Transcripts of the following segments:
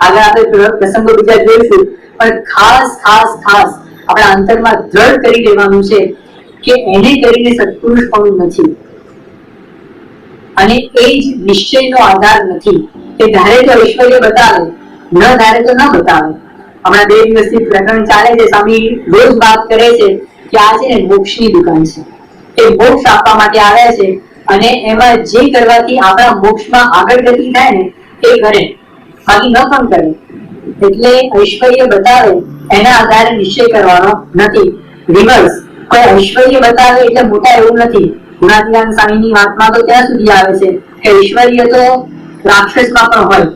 આગળ આપણે પ્રસંગો બીજા જોઈશું. પણ ખાસ ખાસ ખાસ આપણા અંતરમાં દ્રઢ કરી લેવાનું છે કે એને કરીને સત્પુરુષ પણ નથી. અને એ જ નિશ્ચયનો આધાર નથી કે ધારે તો ઐશ્વર્ય બતાવે, ન ધારે તો ન બતાવે. હમણાં બે દિવસથી પ્રકરણ ચાલે છે, સ્વામી રોજ વાત કરે છે કે આ છે ને મોક્ષની દુકાન છે. એ મોક્ષ આપવા માટે આવ્યા છે અને એમાં જે કરવાથી આપણા મોક્ષમાં આગળ ગતિ થાય ને, એ કરે બાકી ન પણ કરે. એટલે ઐશ્વર્ય બતાવે, એના આધારે નિશ્ચય કરવાનો નથી. રિવર્સ, કોઈ ઐશ્વર્ય બતાવે એટલે મોટા એવું નથી. ગુણાતીતાન સ્વામીની વાતમાં તો ત્યાં સુધી આવે છે કે ઐશ્વર્ય તો રાક્ષસમાં પણ હોય.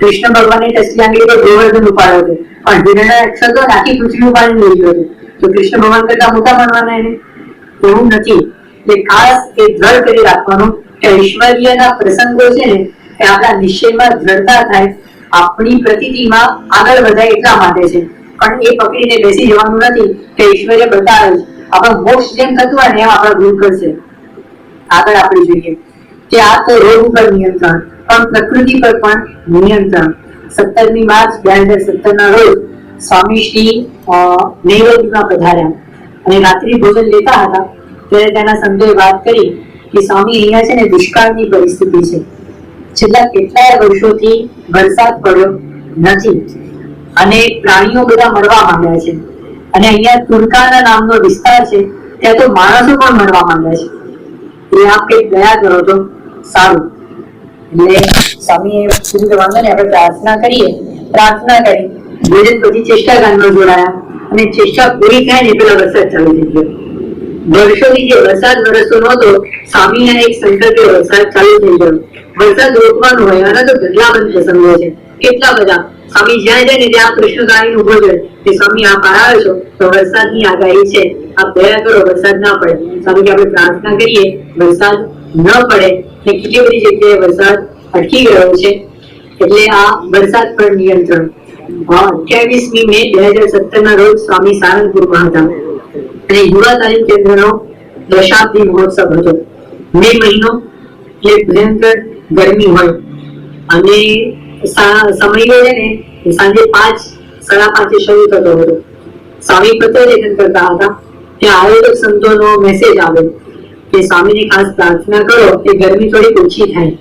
કૃષ્ણ ભગવાને ટસલી તો ગોવર્ધન ઉપાડ્યો હતો પણ હિરણ્ય અક્ષર તો આખી પૃથ્વી ઉપાડી લઈ ગયો તો કૃષ્ણ ભગવાન કરતા મોટા બનવાના એને એવું નથી. એટલે ખાસ એ દ્રઢ કરી રાખવાનું કે ઐશ્વર્યના પ્રસંગો છે ને એ આપણા નિશ્ચયમાં દ્રઢતા થાય, આપણી પ્રતિતિમાં આગળ વધાય એટલા માટે છે. પણ એ પકડીને બેસી જવાનું નથી કે ઈશ્વરે બતાવે છે આપણો મોક્ષ જેમ થતું હોય ને એમ આપણે દૂર કરશે. આગળ આપણે જોઈએ કે આ તો રોગ ઉપર નિયંત્રણ, પણ પ્રકૃતિ પર પણ નિયંત્રણ. સત્તરમી માર્ચ બે હજાર સત્તર ના રોજ સ્વામી શ્રી નૈવેદ્યમાં પધાર્યા. અને રાત્રિ ભોજન લેતા હતા. ત્યારે તેના સંતોએ વાત કરી કે સ્વામી અહીંયા છે ને દુષ્કાળની પરિસ્થિતિ છે. છેલ્લા કેટલાય વર્ષોથી વરસાદ પડ્યો નથી અને પ્રાણીઓ બધા મરવા માંડ્યા છે. અને અહીંયા તુર્કાના નામનો વિસ્તાર છે, ત્યાં તો માણસો પણ મરવા માંડ્યા છે. એ આપ કંઈક દયા કરો તો સારું. એટલે સ્વામી એ કે વાંધો ને, આપણે પ્રાર્થના કરીએ. પ્રાર્થના કરી. ભોજન પછી ચેષ્ટા ગાંધો જોડાયા અને ચેષ્ટા પૂરી થાય ને પેલો વરસાદ ચાલુ થઈ ગયો. વર્ષોથી જે વરસાદ વરસતો નહોતો સ્વામીના એક સંકલ્પે વરસાદ ચાલુ થઈ ગયો. વરસાદ રોકવાનો હોય, આના તો ઢગલાબંધ પ્રસંગો છે. કેટલા બધા. સ્વામી જ્યાં જાય ને ત્યાં કૃષ્ણકાળી ઊભો છે. કે સ્વામી આપ આવ્યો છો તો વરસાદની આગાહી છે. આપ દયા કરો, વરસાદ ના પડે. સ્વામી આપણે પ્રાર્થના કરીએ, વરસાદ ન પડે. ને કેટલી બધી જગ્યાએ વરસાદ અટકી ગયો છે. એટલે આ વરસાદ પર નિયંત્રણ. અઠ્યાવીસમી મે બે હજાર સત્તર ના રોજ સ્વામી સારંગપુરમાં હતા. અને યુવા કેન્દ્રનો દશાબ્દી મહોત્સવ હતો. મે મહિનો એટલે ભયંકર ગરમી હોય. અને સમય છે ને, સાંજે પાંચ, સાડા પાંચે શરૂ થતો હતો. સ્વામી પત્ર કરતા હતા. ત્યાં આયોજક સંતોનો મેસેજ આવ્યો કે સ્વામીની ખાસ પ્રાર્થના કરો કે ગરમી થોડી ઓછી થાય.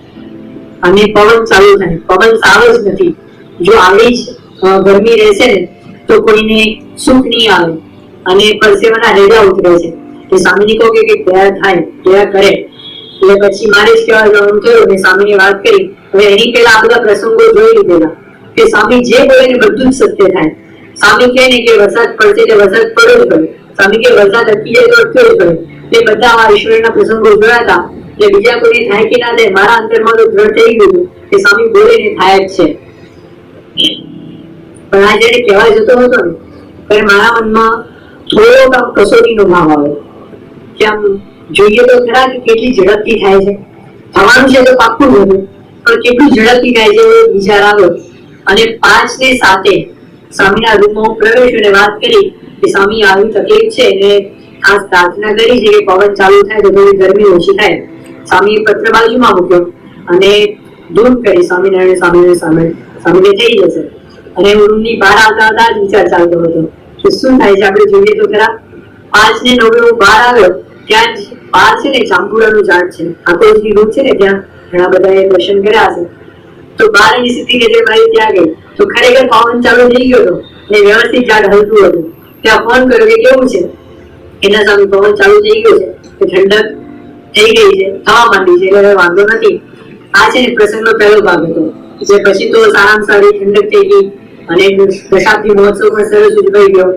અને પવન ચાલુ થાય. પવન સારો જ નથી. જો આવી જ ગરમી રહેશે ને, તો કોઈને સુખ નહીં આવે. અને પરસેવાના રેડા ઉતરે છે. તો સ્વામીજી કહો કે દયા થાય દયા કરે. એટલે પછી મારે જ કહેવા જવાનું થયું મેં સ્વામીને વાત કરી. હવે એની પહેલા આ બધા પ્રસંગો જોઈ લીધેલા. કે સ્વામી જે બોલે ને બધું જ સત્ય થાય. સ્વામી કહે ને કે વરસાદ પડશે એટલે વરસાદ પડ્યો જ પડે. સ્વામી કે વરસાદ અટકી જાય તો અટક્યો જ પડે. એટલે બધા આ ઈશ્વરના પ્રસંગો જોયા હતા. એટલે બીજા કોઈ થાય કે ના થાય, મારા અંતરમાં તો દ્રઢ થઈ ગયું કે સ્વામી બોલે ને થાય જ છે. પણ આ જયારે કહેવા જતો હતો ને, ત્યારે મારા મનમાં થોડોક આમ કસોટીનો ભાવ આવે. કે આમ જોઈએ તો ખરા કે કેટલી ઝડપથી થાય છે. થવાનું છે તો પાક્કું હતું. પણ કેટલું ઝડપથી થાય છે એવો વિચાર આવ્યો. અને પાંચ ને સાતે સ્વામીના રૂમમાં હું પ્રવેશ્યો અને વાત કરી કે સ્વામી આવી તકલીફ છે અને ખાસ પ્રાર્થના કરી છે કે પવન ચાલુ થાય તો થોડી ગરમી ઓછી થાય. સ્વામીએ પત્ર બાજુમાં મૂક્યો અને દૂર કરી સ્વામિનારાયણ સ્વામીને સામે સ્વામીને થઈ જશે. અને હું રૂમની બહાર આવતા હતા જ વિચાર ચાલતો હતો. શું થાય છે. આપણે જોઈએ તો ખરા પાંચ ને નવ હું બહાર આવ્યો, ત્યાં જ બહાર છે ને જાંબુડાનું ઝાડ છે. આકોજી રૂપ છે ને ત્યાં ઘણા બધાએ દર્શન કર્યા હશે. તો બાર એની સ્થિતિ કે જે મારી ત્યાં ગઈ. તો ખરેખર પવન ચાલુ થઈ ગયો હતો ને વ્યવસ્થિત ઝાડ હલતું હતું. ત્યાં ફોન કર્યો કે કેવું છે? એના સામે પવન ચાલુ થઈ ગયો છે. કે ઠંડક થઈ ગઈ છે. થવા માંડી છે. એટલે વાંધો નથી. આ છે ને પ્રસંગનો પહેલો ભાગ હતો. જે પછી તો સારામાં સારી ઠંડક થઈ ગઈ. અને દશાબ્દી મહોત્સવ પણ સરસ ઉજવાઈ ગયો.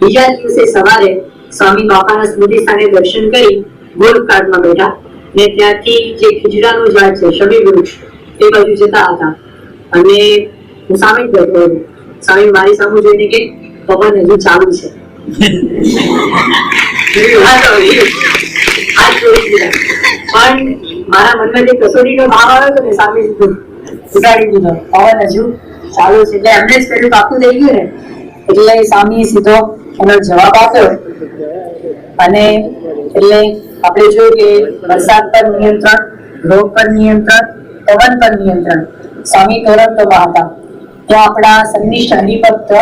બીજા દિવસે સવારે સ્વામી બાપાના સ્મૃતિ સ્થાને દર્શન કરી ગોલકાર્ડમાં બેઠા ને ત્યાંથી જે ખીજડાનું ઝાડ છે શમી વૃક્ષ, એ બાજુ જતા હતા. અને હું સામે જ બેઠો મારી સામે જોઈને કે પવન હજુ ચાલુ છે. પણ મારા મનમાં જે કસોટીનો ભાવ આવ્યો હતો ને સામે ઉડાડી દીધો. પવન હજુ ચાલુ છે. એટલે એમને જ પેલું પાકું થઈ ગયું ને, એટલે સામી સીધો એનો જવાબ આપ્યો. અને એટલે આપણે જોયું કે વરસાદ પર નિયંત્રણ, રોગ પર નિયંત્રણ, પવન પર નિયંત્રણ. સ્વામી તોરણતોમાં હતા. તો આપણા સંનિષ્ઠ હરિભક્ત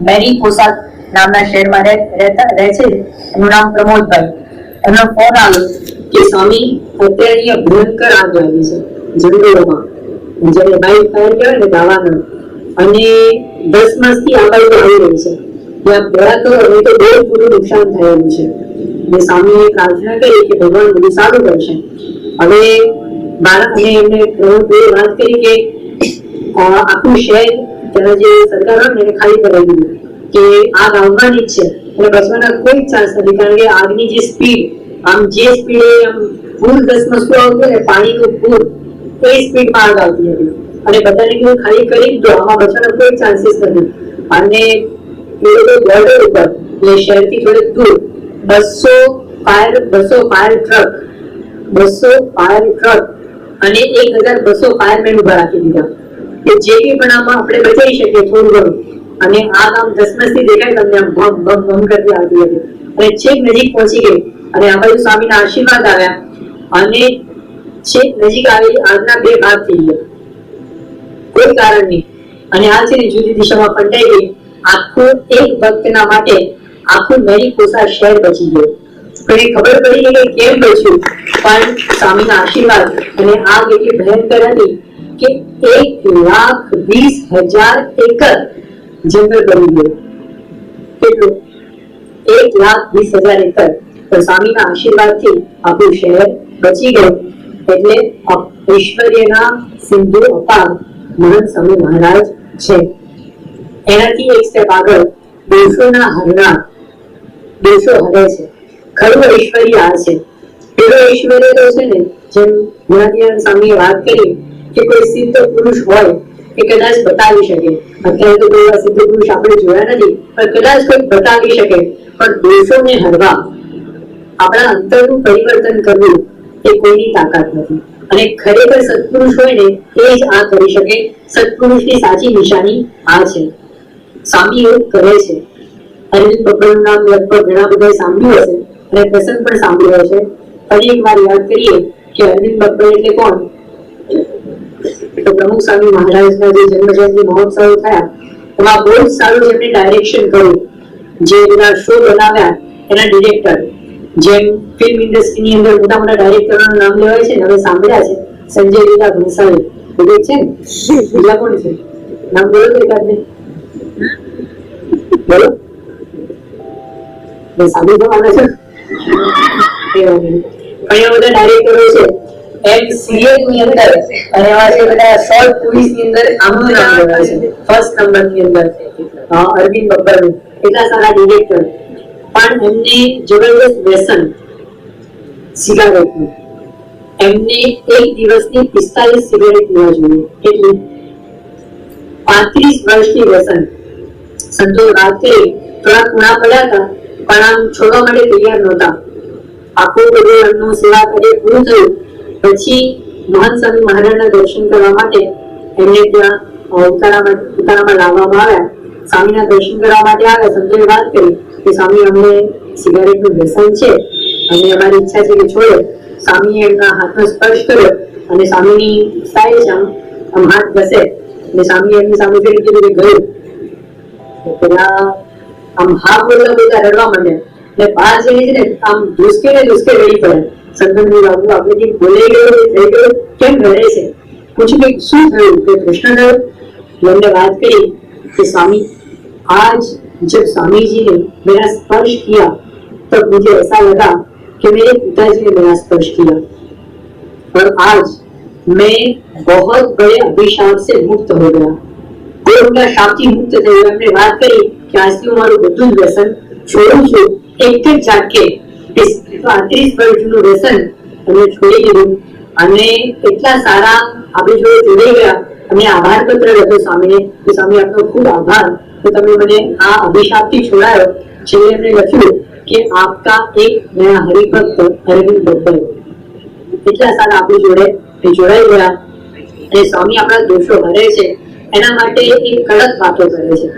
મેરી પોસાદ નામના શહેરમાં રહે- રહેતા રહે છે. એનું નામ પ્રમોદભાઈ. એમનો ફોન આવ્યો કે સ્વામી અત્યારે અહીંયા ભયંકર આગ લાગી છે જંગલોમાં. જેને બાઇક ફાયર કહેવાય ને દાવાનળ અને દસ માસથી આ બાજુ આવી રહ્યું છે. ત્યાં દયા તો હવે તો બહુ પૂરું નુકસાન થયેલું છે. મેં સ્વામીએ પ્રાર્થના કરી કે ભગવાન બધું સારું કરશે. હવે બાળકને એમને પ્રમોદભાઈએ વાત કરી કે આખું શહેર ત્યાં જે સરકાર હોય એને ખાલી કરાવી દીધું કે આગ આવવાની જ છે. અને બસવાના કોઈ ચાન્સ નથી. કારણ કે આગની જે સ્પીડ, આમ જે સ્પીડે આમ પૂર દસ મસ્તું આવતું ને, પાણીનું પૂર એ સ્પીડમાં આગ આવતી હતી. અને બધાને કીધું ખાલી કરી દો આમાં બચવાનો કોઈ ચાન્સીસ નથી. અને એ લોકો બોર્ડર ઉપર એટલે શહેરથી થોડેક દૂર, બસો ફાયર બસો ફાયર ટ્રક બસો ફાયર ટ્રક અને એક હજાર બસો ફાયરમેન ઊભા રાખી દીધા. કે જે બી પણ આમાં આપણે બચાવી શકીએ થોડું ઘણું. અને આ કામ ધસમસથી દેખાય તમને આમ ભમ ભમ ભમ કરતી આવતી હતી. અને છેક નજીક પહોંચી ગઈ. અને આ બાજુ સ્વામીના આશીર્વાદ આવ્યા. અને છેક નજીક આવેલી આગના બે ભાગ થઈ ગયા. કોઈ કારણ નહીં. અને આથી જુદી દિશામાં પલટાઈ ગઈ. આખું એક ભક્તના માટે આખું મેરી કોસા શહેર બચી ગયું. પણ ખબર પડી કે કેમ બચ્યું? પણ સ્વામીના આશીર્વાદ અને આગ એટલી ભયંકર હતી કે એક લાખ વીસ હજાર એકર જંગલ બની ગયું. કેટલું? એક લાખ વીસ હજાર એકર. તો સ્વામીના આશીર્વાદથી આપણું શહેર બચી ગયું. એટલે ઐશ્વર્યના સિંધુ અપાર મહંત સ્વામી મહારાજ છે. એનાથી એક સ્ટેપ આગળ દેશોના હરનાર દેશો હરે છે. ખરું ઐશ્વર્ય આ છે. પેલો ઐશ્વર્ય તો છે ને, જેમ ગુણાધ્યાન સ્વામીએ વાત કરી કે કોઈ સિદ્ધ પુરુષ હોય એ કદાચ બતાવી શકે. અત્યારે તો કોઈ સિદ્ધ પુરુષ આપણે જોયા નથી, પણ કદાચ કોઈ બતાવી શકે. પણ દેશોને હરવા, આપણા અંતરનું પરિવર્તન કરવું એ કોઈની તાકાત નથી. અને ખરેખર સત્પુરુષ હોય ને તે જ આ કરી શકે. સત્પુરુષની સાચી નિશાની આ છે. સ્વામી એવું કરે છે. અરવિંદ બબ્બરનું નામ લગભગ ઘણા બધા સાંભળ્યું હશે અને પ્રસંગ પણ સાંભળ્યો હશે. ફરી એક વાર યાદ કરીએ કે અરવિંદ બબ્બર એટલે કોણ? તો પ્રમુખ સ્વામી મહારાજના જે જન્મ જયંતિ મહોત્સવ થયા, એમાં બહુ સારું જેમણે ડાયરેક્શન કર્યું જે એના શો બનાવ્યા, એના ડિરેક્ટર જેમ ફિલ્મ ઇન્ડસ્ટ્રીની અંદર મોટા મોટા ડાયરેક્ટરોના નામ લેવાય છે હવે સાંભળ્યા છે. સંજય લીલા ભંસાલી ખબર છે ને? કોણ છે? નામ બોલો તો એકાદ ને. બોલો. મેં સાંભળી તો આવે છે. એવા બધા ડાયરેક્ટરો છે. એમ સિરિયલની અંદર અને એવા છે બધા શોર્ટ પોલીસની અંદર આમનું નામ લેવાય છે. ફર્સ્ટ નંબરની અંદર અરવિંદ બબ્બર એટલા સારા ડિરેક્ટર પણ એમને જબરદસ્ત વ્યસન સિગારેટનું. એમને એક દિવસની પિસ્તાલીસ સિગારેટ લેવા જોઈએ. એટલે પાંત્રીસ વર્ષની વ્યસન. સંતો રાત્રે થોડા ખૂણા પડ્યા હતા, પણ આમ છોડવા માટે તૈયાર નહોતા. આખું બધું એમનું સેવા કાર્ય પૂરું થયું. પછી મહાન સ્વામી મહારાજના દર્શન કરવા માટે એમને ત્યાં ઉતારામાં ઉતારામાં લાવવામાં આવ્યા. સ્વામીના દર્શન કરવા માટે આવ્યા, સંતોએ વાત કરી. કે સ્વામી અમને સિગારેટનું વ્યસન છે અને અમારી ઈચ્છા છે કે છોડો. સ્વામીએ એમના હાથનો સ્પર્શ કર્યો અને સ્વામીની સ્ટાઇલ છે આમ હાથ ઘસે અને સ્વામી એમની સામે ફેરી કીધું ગયું. પેલા આમ હા બોલતા બોલતા રડવા માંડ્યા. એટલે બહાર જઈને છે ને આમ ધુસકે ને ધુસકે રડી પડે સંતનજી બાબુ આપણે જે બોલાઈ ગયો થઈ ગયો. કેમ રડે છે? પૂછ્યું કે શું થયું? કે કૃષ્ણ થયું? એમને વાત કરી કે સ્વામી आज जब स्वामी जी ने मेरा स्पर्श किया तब मुझे ऐसा लगा कि मेरे पिताजी ने मेरा स्पर्श किया और आज मैं बहुत बड़े अभिशाप से मुक्त हो गया કોઈ ઉનકા શાપથી મુક્ત થયું એમણે વાત કરી કે આજથી હું મારું બધું જ વ્યસન છોડું છું એક જ ઝાટકે પાંત્રીસ વર્ષ જૂનું વ્યસન એમને છોડી દીધું અને એટલા સારા આપણી જોડે જોડાઈ ગયા અને આભાર પત્ર લખ્યો સ્વામીને. કે સ્વામી, આપનો ખૂબ આભાર. કે તમે મને આ અભિશાપથી છોડાયો છેલ્લે એમને લખ્યું કે આપકા એક નયા હરિભક્ત અરવિંદ બબ્બર એટલા સારા આપણી જોડે એ જોડાઈ ગયા અને સ્વામી આપણા દોષો ભરે છે. એના માટે એ કડક વાતો કરે છે.